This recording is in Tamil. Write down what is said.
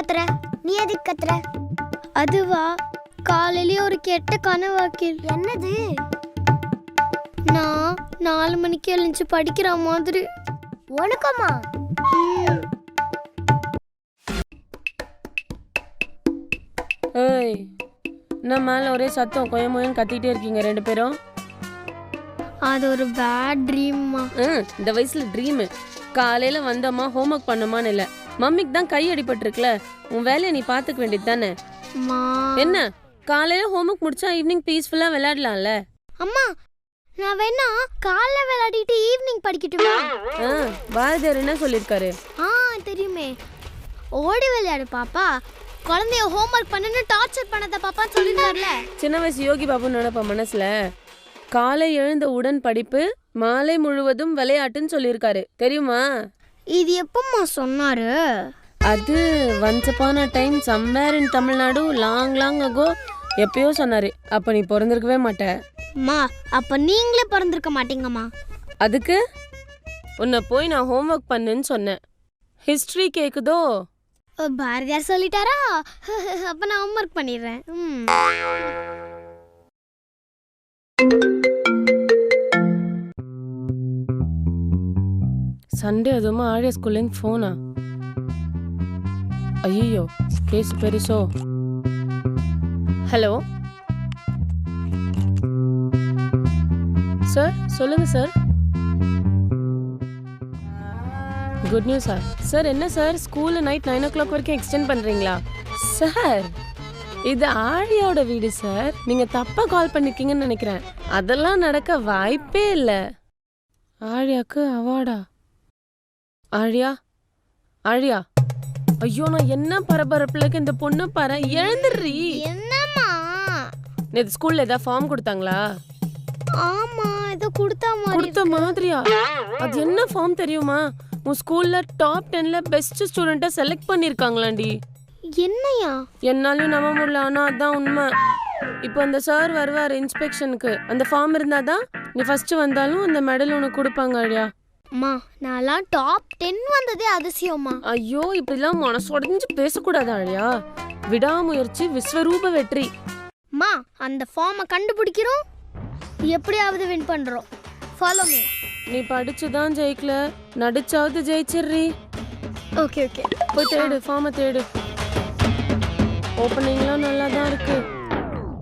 கத்துற? நீ எதுக்கு கத்துற? அதுவா? காலையிலேயே ஒரு கெட்ட கனவாக்கில் என்னது? நான் நாலு மணிக்கு எழுந்துச்சு படிக்கிற மாதிரி. உனக்கம்மா ஏய் என்ன மேலே ஒரே சத்தம் கொயமோயன்னு கத்திட்டே இருக்கீங்க ரெண்டு பேரும்? அது ஒரு பேட் ட்ரீம்மா இந்த வயசுல ட்ரீமு காலையில வந்தம்மா ஹோம்ஒர்க் பண்ணுமான்னு இல்லை. மம்மிக்கு தான் கை அடிபட்டிருக்குல. உன் வேலையை நீ பார்த்துக்க வேண்டியது தானே? என்ன? காலையில ஹோம்ஒர்க் முடிச்சா ஈவினிங் பீஸ்ஃபுல்லாக விளையாடலாம்ல? அம்மா நான் வேணா காலைல விளையாடிட்டு ஈவினிங் படிக்கட்டுமா? ஆ பாரதியார் என்ன சொல்லியிருக்காரு? ஆ தெரியுமே. ஓடி விளையாடு பாப்பா. குழந்தைய ஹோம்ஒர்க் பண்ணுன்னு டார்ச்சர் பண்ணாத பாப்பா சொல்லிருக்காருல சின்ன வயசு யோகி பாபு நினைப்ப மனசுல? காலை எழுந்த உடன் படிப்பு மாலை முழுவதும் விளையாட்டுன்னு சொல்லியிருக்காரு. தெரியுமா? இது எப்பம்மா சொன்னாரு? அது once upon a time somewhere in Tamil Nadu long long ago எப்பயோ சொன்னாரு. அப்ப நீ பிறந்திருக்கவே மாட்ட. அம்மா அப்ப நீங்களே பிறந்திருக்க மாட்டீங்கம்மா. அதுக்கு? உன்னை போய் நான் ஹோம்ஒர்க் பண்ணுன்னு சொன்னேன். ஹிஸ்டரி கேக்குதோ? பாரதியார் சொல்லிட்டாரா? அப்ப நான் ஹோம்ஒர்க் பண்ணிடுறேன். ம். சண்டே அதுவுமா ஆழியா ஸ்கூல்லேருந்து ஃபோனா ஐயோ கேஸ் பெருசோ. ஹலோ சார் சொல்லுங்க sir good news sir sir என்ன சார் ஸ்கூலில் நைட் நைன் ஓ கிளாக் வரைக்கும் எக்ஸ்டெண்ட் பண்ணுறீங்களா சார் இது ஆழியாவோட வீடு சார் நீங்கள் தப்பாக கால் பண்ணிருக்கீங்கன்னு நினைக்கிறேன். அதெல்லாம் நடக்க வாய்ப்பே இல்லை. ஆழியாக்கு அவார்டா. ஆழியா ஆழியா ஐயோ நான் என்ன பரபரப்புலக்கு இந்த பொண்ணு பாரு எழுந்துடுறி. என்னம்மா? நேத்து ஸ்கூல்ல ஏதாவது ஃபார்ம் கொடுத்தாங்களா? ஆமா ஏதோ கொடுத்தா மாதிரி கொடுத்த மாதிரியா? அது என்ன ஃபார்ம் தெரியுமா? உன் ஸ்கூல்ல டாப் டென்ல பெஸ்ட் ஸ்டூடெண்ட்டை செலக்ட் பண்ணிருக்காங்களாண்டி. என்னையா என்னாலையும் நம்ப முடியல ஆனா அதான் உண்மை. இப்போ அந்த சார் வருவார் இன்ஸ்பெக்ஷனுக்கு அந்த ஃபார்ம் இருந்தாதான் நீ ஃபர்ஸ்ட் வந்தாலும் அந்த மெடல் உனக்கு கொடுப்பாங்க ஆழியா அம்மா நான்லாம் டாப் டென் வந்ததே அதிசயம்மா. ஐயோ இப்படிலாம் மனசு உடஞ்சு பேசக்கூடாது ஆழியா விடாமுயற்சி விஸ்வரூப வெற்றி. அம்மா அந்த ஃபார்மை கண்டுபிடிக்கிறோம். எப்படியாவது வின் பண்றோம். ஃபாலோ மீ நீ படிச்சுதான் ஜெயிக்கல. நடிச்சாவது ஜெயிச்சிடுறி ஓகே ஓகே போய் தேடு ஃபார்மை தேடு. ஓப்பனிங்லாம் நல்லா தான் இருக்கு.